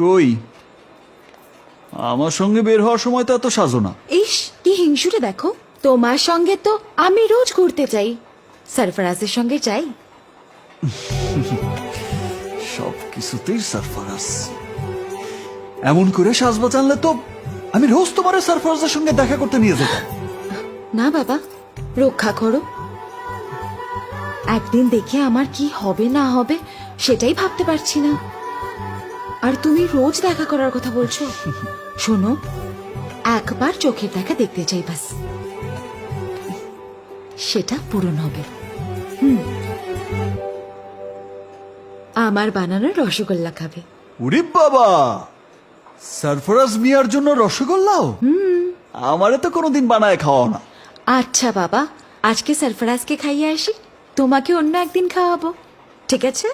কই? আমার সঙ্গে বের হওয়ার সময় তো এত সাজো না। ইস কি হিংসুটে দেখো। তোমার সঙ্গে তো আমি রোজ ঘুরতে চাই সরফরাজের সঙ্গে যাই। সব কিছুতেই সারফারাজ। এমন করে সাজবা জানলে তো আমি রোজ তোমার সারফারাজের সঙ্গে দেখা করতে নিয়ে যেতাম না বাবা রক্ষা করো। একদিন দেখে আমার কি হবে না হবে সেটাই ভাবতে পারছি না। আর তুমি রোজ দেখা করার কথা বলছো? শোনো একবার চোখের দেখা দেখতে চাই বাস। সেটা পূরণ হবে। হুম। আমার বানানো রসগোল্লা খাবে। উরি বাবা! সারফরাজ মিয়ার জন্য রসগোল্লাও? আমারে তো কোনোদিন বানায় খাওয়াও না। আচ্ছা বাবা আজকে সরফরাজকে খাইয়ে আসি তোমাকে অন্য একদিন খাওয়াবো। ঠিক আছে?